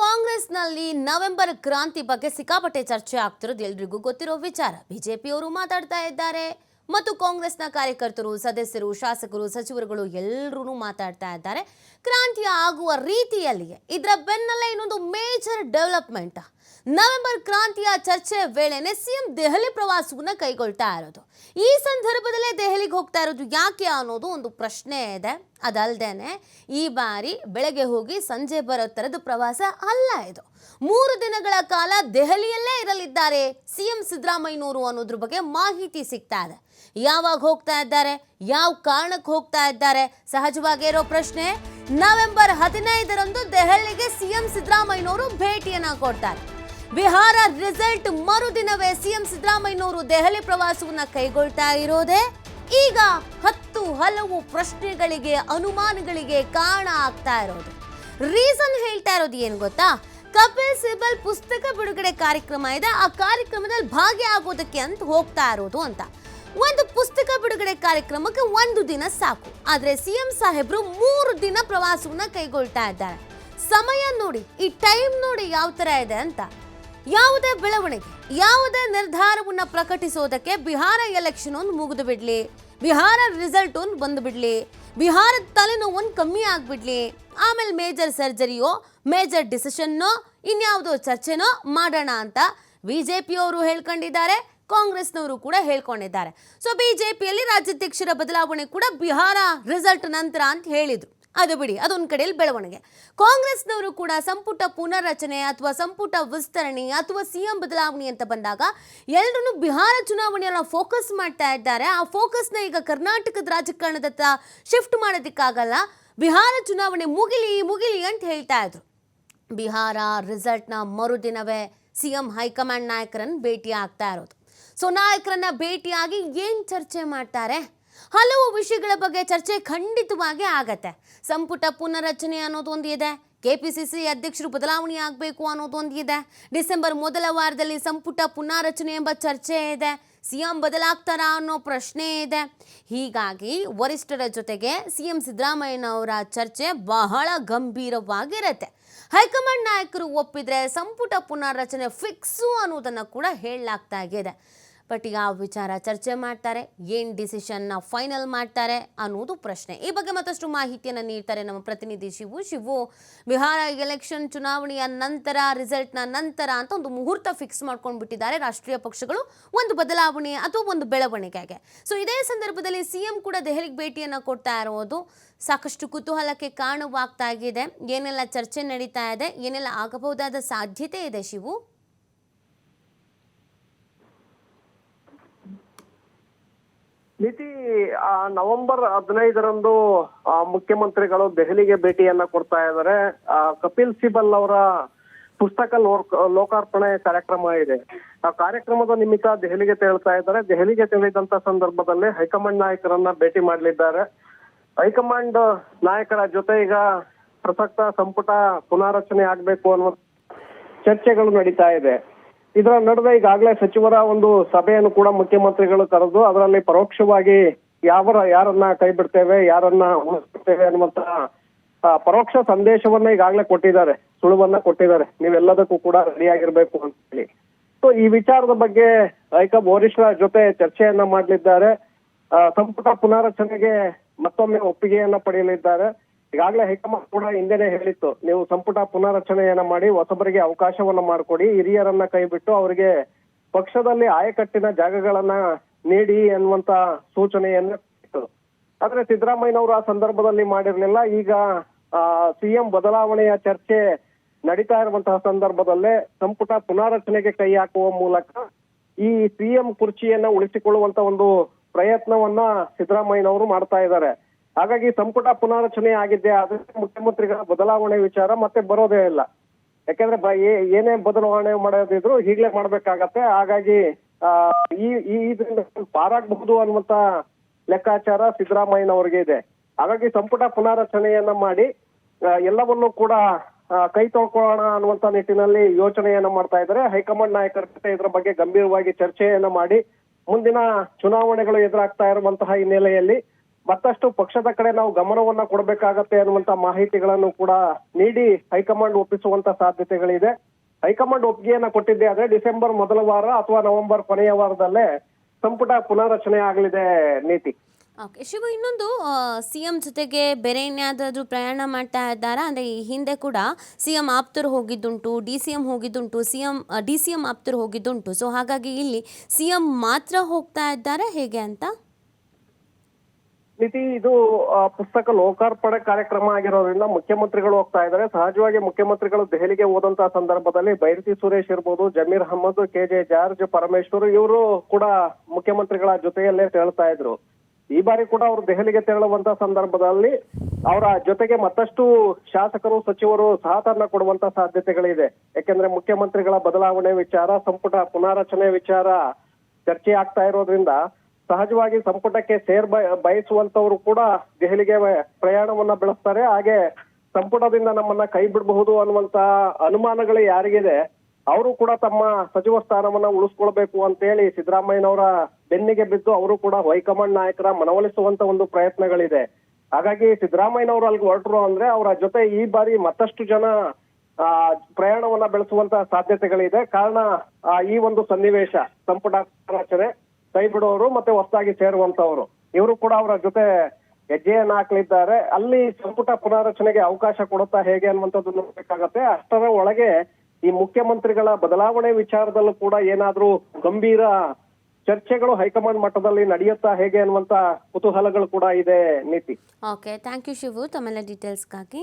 ಕಾಂಗ್ರೆಸ್ನಲ್ಲಿ ನವೆಂಬರ್ ಕ್ರಾಂತಿ ಬಗ್ಗೆ ಸಿಕ್ಕಾಪಟ್ಟೆ ಚರ್ಚೆ ಆಗ್ತಿರೋದು ಎಲ್ರಿಗೂ ಗೊತ್ತಿರೋ ವಿಚಾರ. ಬಿಜೆಪಿಯವರು ಮಾತಾಡ್ತಾ ಇದ್ದಾರೆ. ಮತ್ತು ಕಾಂಗ್ರೆಸ್ನ ಕಾರ್ಯಕರ್ತರು, ಸದಸ್ಯರು, ಶಾಸಕರು, ಸಚಿವರುಗಳು ಎಲ್ಲರೂ ಮಾತಾಡ್ತಾ ಇದ್ದಾರೆ. ಕ್ರಾಂತಿ ಆಗುವ ರೀತಿಯಲ್ಲಿಯೇ ಇದರ ಬೆನ್ನಲ್ಲೇ ಇನ್ನೊಂದು ಮೇಜರ್ ಡೆವಲಪ್ಮೆಂಟ್ ನವೆಂಬರ್ ಕ್ರಾಂತಿಯ ಚರ್ಚೆ ವೇಳೆನೆ ಸಿಎಂ ದೆಹಲಿ ಪ್ರವಾಸವನ್ನ ಕೈಗೊಳ್ತಾ ಇರೋದು. ಈ ಸಂದರ್ಭದಲ್ಲೇ ದೆಹಲಿಗೆ ಹೋಗ್ತಾ ಇರೋದು ಯಾಕೆ ಅನ್ನೋದು ಒಂದು ಪ್ರಶ್ನೆ ಇದೆ. ಅದಲ್ದೇನೆ ಈ ಬಾರಿ ಬೆಳಗ್ಗೆ ಹೋಗಿ ಸಂಜೆ ಬರೋ ಥರದ ಪ್ರವಾಸ ಅಲ್ಲ ಇದು. ಮೂರು ದಿನಗಳ ಕಾಲ ದೆಹಲಿಯಲ್ಲೇ ಇರಲಿದ್ದಾರೆ ಸಿಎಂ ಸಿದ್ದರಾಮಯ್ಯನವರು ಅನ್ನೋದ್ರ ಬಗ್ಗೆ ಮಾಹಿತಿ ಸಿಗ್ತಾ ಇದೆ. ಯಾವಾಗ ಹೋಗ್ತಾ ಇದ್ದಾರೆ, ಯಾವ ಕಾರಣಕ್ಕೆ ಹೋಗ್ತಾ ಇದ್ದಾರೆ, ಸಹಜವಾಗಿ ಇರೋ ಪ್ರಶ್ನೆ, ನವೆಂಬರ್ ಹದಿನೈದರಂದು ದೆಹಲಿಗೆ ಸಿಎಂ ಸಿದ್ದರಾಮಯ್ಯನವರು ಭೇಟಿಯನ್ನು ಕೊಡ್ತಾರೆ. ಬಿಹಾರ ರಿಸಲ್ಟ್ ಮರುದಿನವೇ ಸಿಎಂ ಸಿದ್ದರಾಮಯ್ಯನವರು ದೆಹಲಿ ಪ್ರವಾಸವನ್ನ ಕೈಗೊಳ್ತಾ ಇರೋದೇ? ಈಗ ಹತ್ತು ಹಲವು ಪ್ರಶ್ನೆಗಳಿಗೆ, ಅನುಮಾನಗಳಿಗೆ ಕಾರಣ ಆಗ್ತಾ ಇರೋದು. ರೀಸನ್ ಹೇಳ್ತಾ ಇರೋದು ಏನು ಗೊತ್ತಾ? ಕಪಿಲ್ ಸಿಬಲ್ ಪುಸ್ತಕ ಬಿಡುಗಡೆ ಕಾರ್ಯಕ್ರಮ ಇದೆ, ಆ ಕಾರ್ಯಕ್ರಮದಲ್ಲಿ ಭಾಗಿಯಾಗೋದಕ್ಕೆ ಅಂತ ಹೋಗ್ತಾ ಇರೋದು ಅಂತ. ಒಂದು ಪುಸ್ತಕ ಬಿಡುಗಡೆ ಕಾರ್ಯಕ್ರಮಕ್ಕೆ ಒಂದು ದಿನ ಸಾಕು. ಆದರೆ ಸಿಎಂ ಸಾಹೇಬರು ಮೂರು ದಿನ ಪ್ರವಾಸವನ್ನ ಕೈಗೊಳ್ತಾ ಇದ್ದಾರೆ. ಸಮಯ ನೋಡಿ, ಈ ಟೈಮ್ ನೋಡಿ ಯಾವ ಥರ ಇದೆ ಅಂತ. ಯಾವುದೇ ಬೆಳವಣಿಗೆ, ಯಾವುದೇ ನಿರ್ಧಾರವನ್ನು ಪ್ರಕಟಿಸೋದಕ್ಕೆ ಬಿಹಾರ ಎಲೆಕ್ಷನ್ ಒಂದು ಮುಗಿದು ಬಿಡ್ಲಿ. ಬಿಹಾರ ರಿಸಲ್ಟ್ ಒಂದು ಬಂದು ಬಿಡ್ಲಿ. ಬಿಹಾರದ ತಲೆನೋವು ಒಂದು ಕಮ್ಮಿ ಆಗ್ಬಿಡ್ಲಿ. ಆಮೇಲೆ ಮೇಜರ್ ಸರ್ಜರಿಯೋ ಮೇಜರ್ ಡಿಸಿಷನ್ನೋ ಇನ್ಯಾವುದೋ ಚರ್ಚೆನೋ ಮಾಡೋಣ ಅಂತ ಬಿಜೆಪಿಯವರು ಹೇಳ್ಕೊಂಡಿದ್ದಾರೆ, ಕಾಂಗ್ರೆಸ್ನವರು ಕೂಡ ಹೇಳ್ಕೊಂಡಿದ್ದಾರೆ. ಸೊ ಬಿಜೆಪಿಯಲ್ಲಿ ರಾಜ್ಯಾಧ್ಯಕ್ಷರ ಬದಲಾವಣೆ ಕೂಡ ಬಿಹಾರ ರಿಸಲ್ಟ್ ನಂತರ ಅಂತ ಹೇಳಿದ್ರು. ಅದು ಬಿಡಿ, ಅದೊಂದು ಕಡೆಯಲ್ಲಿ ಬೆಳವಣಿಗೆ. ಕಾಂಗ್ರೆಸ್ನವರು ಕೂಡ ಸಂಪುಟ ಪುನರ್ರಚನೆ ಅಥವಾ ಸಂಪುಟ ವಿಸ್ತರಣೆ ಅಥವಾ ಸಿಎಂ ಬದಲಾವಣೆ ಅಂತ ಬಂದಾಗ ಎಲ್ಲರೂ ಬಿಹಾರ ಚುನಾವಣೆಯನ್ನ ಫೋಕಸ್ ಮಾಡ್ತಾ ಇದ್ದಾರೆ. ಆ ಫೋಕಸ್ನ ಈಗ ಕರ್ನಾಟಕದ ರಾಜಕಾರಣದತ್ತ ಶಿಫ್ಟ್ ಮಾಡೋದಕ್ಕಾಗಲ್ಲ. ಬಿಹಾರ ಚುನಾವಣೆ ಮುಗಿಲಿ ಮುಗಿಲಿ ಅಂತ ಹೇಳ್ತಾ ಇದ್ರು. ಬಿಹಾರ ರಿಸಲ್ಟ್ನ ಮರುದಿನವೇ ಸಿಎಂ ಹೈಕಮಾಂಡ್ ನಾಯಕರನ್ನು ಭೇಟಿ ಆಗ್ತಾ ಇರೋದು. ಸೊ ನಾಯಕರನ್ನ ಭೇಟಿಯಾಗಿ ಏನು ಚರ್ಚೆ ಮಾಡ್ತಾರೆ? ಹಲವು ವಿಷಯಗಳ ಬಗ್ಗೆ ಚರ್ಚೆ ಖಂಡಿತವಾಗಿ ಆಗತ್ತೆ. ಸಂಪುಟ ಪುನರ್ರಚನೆ ಅನ್ನೋದು ಒಂದು ಇದೆ ಕೆಪಿಸಿಸಿ ಅಧ್ಯಕ್ಷರು ಬದಲಾವಣೆ ಆಗಬೇಕು ಅನ್ನೋದು ಒಂದು ಇದೆ ಡಿಸೆಂಬರ್ ಮೊದಲ ವಾರದಲ್ಲಿ ಸಂಪುಟ ಪುನಾರಚನೆ ಎಂಬ ಚರ್ಚೆ ಇದೆ. ಸಿಎಂ ಬದಲಾಗ್ತಾರಾ ಅನ್ನೋ ಪ್ರಶ್ನೆ ಇದೆ. ಹೀಗಾಗಿ ವರಿಷ್ಠರ ಜೊತೆಗೆ ಸಿಎಂ ಸಿದ್ದರಾಮಯ್ಯನವರ ಚರ್ಚೆ ಬಹಳ ಗಂಭೀರವಾಗಿರತ್ತೆ. ಹೈಕಮಾಂಡ್ ನಾಯಕರು ಒಪ್ಪಿದರೆ ಸಂಪುಟ ಪುನಾರಚನೆ ಫಿಕ್ಸು ಅನ್ನೋದನ್ನು ಕೂಡ ಹೇಳಲಾಗ್ತಾ ಇದೆ. ಬಟ್ ಯಾವ ವಿಚಾರ ಚರ್ಚೆ ಮಾಡ್ತಾರೆ, ಏನು ಡಿಸಿಷನ್ನ ಫೈನಲ್ ಮಾಡ್ತಾರೆ ಅನ್ನೋದು ಪ್ರಶ್ನೆ. ಈ ಬಗ್ಗೆ ಮತ್ತಷ್ಟು ಮಾಹಿತಿಯನ್ನು ನೀಡ್ತಾರೆ ನಮ್ಮ ಪ್ರತಿನಿಧಿ ಶಿವು. ಶಿವು, ಬಿಹಾರ ಎಲೆಕ್ಷನ್ ಚುನಾವಣೆಯ ನಂತರ ರಿಸಲ್ಟ್ನ ನಂತರ ಅಂತ ಒಂದು ಮುಹೂರ್ತ ಫಿಕ್ಸ್ ಮಾಡ್ಕೊಂಡು ಬಿಟ್ಟಿದ್ದಾರೆ ರಾಷ್ಟ್ರೀಯ ಪಕ್ಷಗಳು. ಒಂದು ಬದಲಾವಣೆ ಅಥವಾ ಒಂದು ಬೆಳವಣಿಗೆಗೆ. ಸೊ ಇದೇ ಸಂದರ್ಭದಲ್ಲಿ ಸಿಎಂ ಕೂಡ ದೆಹಲಿಗೆ ಭೇಟಿಯನ್ನು ಕೊಡ್ತಾ ಇರೋದು. ಸಾಕಷ್ಟು ಕುತೂಹಲಕ್ಕೆ ಕಾರಣವಾಗ್ತಾ ಇದೆ. ಏನೆಲ್ಲ ಚರ್ಚೆ ನಡೀತಾ ಇದೆ, ಏನೆಲ್ಲ ಆಗಬಹುದಾದ ಸಾಧ್ಯತೆ ಇದೆ ಶಿವು? ಮಿತಿ ನವೆಂಬರ್ ಹದಿನೈದರಂದು ಮುಖ್ಯಮಂತ್ರಿಗಳು ದೆಹಲಿಗೆ ಭೇಟಿಯನ್ನ ಕೊಡ್ತಾ ಇದ್ದಾರೆ. ಕಪಿಲ್ ಸಿಬಲ್ ಅವರ ಪುಸ್ತಕ ಲೋಕ್- ಲೋಕಾರ್ಪಣೆ ಕಾರ್ಯಕ್ರಮ ಇದೆ. ಆ ಕಾರ್ಯಕ್ರಮದ ನಿಮಿತ್ತ ದೆಹಲಿಗೆ ತೆರಳ್ತಾ ಇದ್ದಾರೆ. ದೆಹಲಿಗೆ ತೆರಳಿದಂತ ಸಂದರ್ಭದಲ್ಲಿ ಹೈಕಮಾಂಡ್ ನಾಯಕರನ್ನ ಭೇಟಿ ಮಾಡಲಿದ್ದಾರೆ. ಹೈಕಮಾಂಡ್ ನಾಯಕರ ಜೊತೆ ಈಗ ಪ್ರಸಕ್ತ ಸಂಪುಟ ಪುನಾರಚನೆ ಆಗ್ಬೇಕು ಅನ್ನೋ ಚರ್ಚೆಗಳು ನಡೀತಾ ಇದೆ. ಇದರ ನಡುವೆ ಈಗಾಗಲೇ ಸಚಿವರ ಒಂದು ಸಭೆಯನ್ನು ಕೂಡ ಮುಖ್ಯಮಂತ್ರಿಗಳು ಕರೆದು ಅದರಲ್ಲಿ ಪರೋಕ್ಷವಾಗಿ ಯಾವ ಯಾರನ್ನ ಕೈ ಬಿಡ್ತೇವೆ, ಯಾರನ್ನ ಉಳಿಸ್ತೇವೆ ಅನ್ನುವಂತಹ ಪರೋಕ್ಷ ಸಂದೇಶವನ್ನ ಈಗಾಗಲೇ ಕೊಟ್ಟಿದ್ದಾರೆ, ಸುಳುವನ್ನ ಕೊಟ್ಟಿದ್ದಾರೆ. ನೀವೆಲ್ಲದಕ್ಕೂ ಕೂಡ ರೆಡಿಯಾಗಿರ್ಬೇಕು ಅಂತ ಹೇಳಿ. ಸೊ ಈ ವಿಚಾರದ ಬಗ್ಗೆ ಹೈಕ ವರಿಷ್ಠರ ಜೊತೆ ಚರ್ಚೆಯನ್ನ ಮಾಡಲಿದ್ದಾರೆ. ಸಂಪುಟ ಪುನಾರಚನೆಗೆ ಮತ್ತೊಮ್ಮೆ ಒಪ್ಪಿಗೆಯನ್ನ ಪಡೆಯಲಿದ್ದಾರೆ. ಈಗಾಗಲೇ ಹೈಕಮಾಂಡ್ ಕೂಡ ಹಿಂದೆನೆ ಹೇಳಿತ್ತು, ನೀವು ಸಂಪುಟ ಪುನಾರಚನೆಯನ್ನ ಮಾಡಿ ಹೊಸಬರಿಗೆ ಅವಕಾಶವನ್ನ ಮಾಡಿಕೊಡಿ, ಹಿರಿಯರನ್ನ ಕೈಬಿಟ್ಟು ಅವರಿಗೆ ಪಕ್ಷದಲ್ಲಿ ಆಯಕಟ್ಟಿನ ಜಾಗಗಳನ್ನ ನೀಡಿ ಅನ್ನುವಂತ ಸೂಚನೆಯನ್ನ ಆದ್ರೆ ಸಿದ್ದರಾಮಯ್ಯನವರು ಆ ಸಂದರ್ಭದಲ್ಲಿ ಮಾಡಿರ್ಲಿಲ್ಲ. ಈಗ ಸಿಎಂ ಬದಲಾವಣೆಯ ಚರ್ಚೆ ನಡೀತಾ ಇರುವಂತಹ ಸಂದರ್ಭದಲ್ಲೇ ಸಂಪುಟ ಪುನಾರಚನೆಗೆ ಕೈ ಹಾಕುವ ಮೂಲಕ ಈ ಸಿಎಂ ಕುರ್ಚಿಯನ್ನ ಉಳಿಸಿಕೊಳ್ಳುವಂತ ಒಂದು ಪ್ರಯತ್ನವನ್ನ ಸಿದ್ದರಾಮಯ್ಯನವರು ಮಾಡ್ತಾ ಇದ್ದಾರೆ. ಹಾಗಾಗಿ ಸಂಪುಟ ಪುನಾರಚನೆ ಆಗಿದೆ, ಆದ್ರೆ ಮುಖ್ಯಮಂತ್ರಿಗಳ ಬದಲಾವಣೆ ವಿಚಾರ ಮತ್ತೆ ಬರೋದೇ ಇಲ್ಲ. ಯಾಕಂದ್ರೆ ಏನೇ ಬದಲಾವಣೆ ಮಾಡೋದಿದ್ರು ಈಗಲೇ ಮಾಡ್ಬೇಕಾಗತ್ತೆ. ಹಾಗಾಗಿ ಈ ಇದರಿಂದ ಪಾರಾಗಬಹುದು ಅನ್ನುವಂತ ಲೆಕ್ಕಾಚಾರ ಸಿದ್ದರಾಮಯ್ಯನವರಿಗೆ ಇದೆ. ಹಾಗಾಗಿ ಸಂಪುಟ ಪುನಾರಚನೆಯನ್ನ ಮಾಡಿ ಎಲ್ಲವನ್ನು ಕೂಡ ಕೈ ತೊಳ್ಕೊಳ್ಳೋಣ ಅನ್ನುವಂತ ನಿಟ್ಟಿನಲ್ಲಿ ಯೋಚನೆಯನ್ನ ಮಾಡ್ತಾ ಇದ್ದಾರೆ. ಹೈಕಮಾಂಡ್ ನಾಯಕರ ಜೊತೆ ಇದರ ಬಗ್ಗೆ ಗಂಭೀರವಾಗಿ ಚರ್ಚೆಯನ್ನ ಮಾಡಿ, ಮುಂದಿನ ಚುನಾವಣೆಗಳು ಎದುರಾಗ್ತಾ ಇರುವಂತಹ ಹಿನ್ನೆಲೆಯಲ್ಲಿ ಮತ್ತಷ್ಟು ಪಕ್ಷದ ಕಡೆ ನಾವು ಗಮನವನ್ನ ಕೊಡಬೇಕಾಗತ್ತೆ ಅನ್ನುವಂತ ಮಾಹಿತಿಗಳನ್ನು ಕೂಡ ನೀಡಿ ಹೈಕಮಾಂಡ್ ಒಪ್ಪಿಸುವಂತ ಸಾಧ್ಯತೆಗಳಿದೆ. ಹೈಕಮಾಂಡ್ ಒಪ್ಪಿಗೆಯನ್ನ ಕೊಟ್ಟಿದ್ದೆ ಆದ್ರೆ ಡಿಸೆಂಬರ್ ಮೊದಲ ವಾರ ಅಥವಾ ನವೆಂಬರ್ ಕೊನೆಯ ವಾರದಲ್ಲೇ ಸಂಪುಟ ಪುನಾರಚನೆ ಆಗಲಿದೆ ನೀತಿ. ಶಿವ, ಇನ್ನೊಂದು ಸಿಎಂ ಜೊತೆಗೆ ಬೇರೆ ಇನ್ಯಾವುದಾದ್ರೂ ಪ್ರಯಾಣ ಮಾಡ್ತಾ ಇದ್ದಾರಾ? ಅಂದ್ರೆ ಈ ಹಿಂದೆ ಕೂಡ ಸಿಎಂ ಆಪ್ತರು ಹೋಗಿದ್ದುಂಟು ಡಿ ಸಿ ಹೋಗಿದ್ದುಂಟು, ಸಿಎಂ ಡಿ ಸಿ ಎಂ ಆಪ್ತರು ಹೋಗಿದ್ದುಂಟು. ಸೊ ಹಾಗಾಗಿ ಇಲ್ಲಿ ಸಿಎಂ ಮಾತ್ರ ಹೋಗ್ತಾ ಇದ್ದಾರೆ ಹೇಗೆ ಅಂತ? ನೀತಿ ಇದು ಪುಸ್ತಕ ಲೋಕಾರ್ಪಣೆ ಕಾರ್ಯಕ್ರಮ ಆಗಿರೋದ್ರಿಂದ ಮುಖ್ಯಮಂತ್ರಿಗಳು ಹೋಗ್ತಾ ಇದ್ದಾರೆ. ಸಹಜವಾಗಿ ಮುಖ್ಯಮಂತ್ರಿಗಳು ದೆಹಲಿಗೆ ಹೋದಂತಹ ಸಂದರ್ಭದಲ್ಲಿ ಬೈರತಿ ಸುರೇಶ್ ಇರ್ಬೋದು, ಜಮೀರ್ ಅಹಮದ್ ಕೆ ಜೆ ಜಾರ್ಜ್, ಪರಮೇಶ್ವರ್ ಇವರು ಕೂಡ ಮುಖ್ಯಮಂತ್ರಿಗಳ ಜೊತೆಯಲ್ಲೇ ತೆರಳ್ತಾ ಇದ್ರು. ಈ ಬಾರಿ ಕೂಡ ಅವರು ದೆಹಲಿಗೆ ತೆರಳುವಂತ ಸಂದರ್ಭದಲ್ಲಿ ಅವರ ಜೊತೆಗೆ ಮತ್ತಷ್ಟು ಶಾಸಕರು, ಸಚಿವರು ಸಹತನ್ನ ಕೊಡುವಂತ ಸಾಧ್ಯತೆಗಳಿದೆ. ಯಾಕೆಂದ್ರೆ ಮುಖ್ಯಮಂತ್ರಿಗಳ ಬದಲಾವಣೆ ವಿಚಾರ, ಸಂಪುಟ ಪುನಾರಚನೆ ವಿಚಾರ ಚರ್ಚೆ ಆಗ್ತಾ ಇರೋದ್ರಿಂದ ಸಹಜವಾಗಿ ಸಂಪುಟಕ್ಕೆ ಸೇರ್ ಬಯ- ಬಯಸುವಂತವರು ಕೂಡ ದೆಹಲಿಗೆ ಪ್ರಯಾಣವನ್ನ ಬೆಳೆಸ್ತಾರೆ. ಹಾಗೆ ಸಂಪುಟದಿಂದ ನಮ್ಮನ್ನ ಕೈ ಬಿಡಬಹುದು ಅನ್ನುವಂತ ಅನುಮಾನಗಳು ಯಾರಿಗಿದೆ, ಅವರು ಕೂಡ ತಮ್ಮ ಸಚಿವ ಸ್ಥಾನವನ್ನ ಉಳಿಸ್ಕೊಳ್ಬೇಕು ಅಂತೇಳಿ ಸಿದ್ದರಾಮಯ್ಯನವರ ಬೆನ್ನಿಗೆ ಬಿದ್ದು ಅವರು ಕೂಡ ಹೈಕಮಾಂಡ್ ನಾಯಕರ ಮನವೊಲಿಸುವಂತ ಒಂದು ಪ್ರಯತ್ನಗಳಿದೆ. ಹಾಗಾಗಿ ಸಿದ್ದರಾಮಯ್ಯನವರು ಅಲ್ಲಿಗೆ ಹೊರಟರು ಅಂದ್ರೆ ಅವರ ಜೊತೆ ಈ ಬಾರಿ ಮತ್ತಷ್ಟು ಜನ ಪ್ರಯಾಣವನ್ನ ಬೆಳೆಸುವಂತ ಸಾಧ್ಯತೆಗಳಿದೆ. ಕಾರಣ ಈ ಒಂದು ಸನ್ನಿವೇಶ, ಸಂಪುಟ ರಚನೆ. ಕೈ ಬಿಡೋರು ಮತ್ತೆ ಹೊಸದಾಗಿ ಸೇರುವಂತವರು ಇವರು ಕೂಡ ಅವರ ಜೊತೆ ಹೆಜ್ಜೆಯನ್ನ ಹಾಕ್ಲಿದ್ದಾರೆ. ಅಲ್ಲಿ ಸಂಪುಟ ಪುನಾರಚನೆಗೆ ಅವಕಾಶ ಕೊಡುತ್ತಾ ಹೇಗೆ ಅನ್ನುವಂಥದ್ದು ನೋಡಬೇಕಾಗತ್ತೆ. ಅಷ್ಟರ ಒಳಗೆ ಈ ಮುಖ್ಯಮಂತ್ರಿಗಳ ಬದಲಾವಣೆ ವಿಚಾರದಲ್ಲೂ ಕೂಡ ಏನಾದ್ರೂ ಗಂಭೀರ ಚರ್ಚೆಗಳು ಹೈಕಮಾಂಡ್ ಮಟ್ಟದಲ್ಲಿ ನಡೆಯುತ್ತಾ ಹೇಗೆ ಅನ್ನುವಂತ ಕುತೂಹಲಗಳು ಕೂಡ ಇದೆ, ನೀತಿ. ಓಕೆ ಥ್ಯಾಂಕ್ ಯು ಶಿವು ತಮ್ಮೆಲ್ಲ ಡೀಟೇಲ್ಸ್ಗಾಗಿ